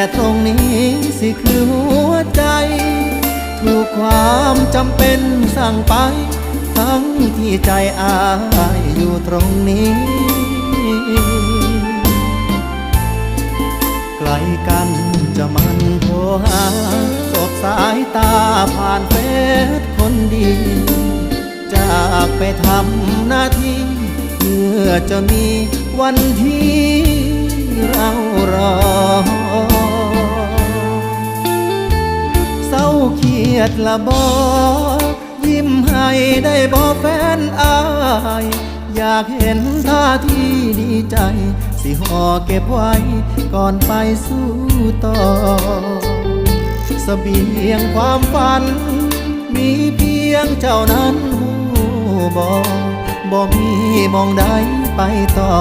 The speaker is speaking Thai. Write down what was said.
แต่ตรงนี้สิคือหัวใจถูกความจำเป็นสั่งไป ทั้งที่ใจอายอยู่ตรงนี้ ไกลกันจะมันโทรหาสบสายตาผ่านเฟซคนดี จากไปทำหน้าที่เพื่อจะมีวันที่เรา เครียดละบอยิ้มให้ได้บอแฟนอาย อยากเห็นท่าที่ดีใจ สิห่อเก็บไว้ก่อนไปสู้ต่อเสบียงความฝัน มีเพียงเจ้านั้นหูบอบ่มีมองใดไปต่อ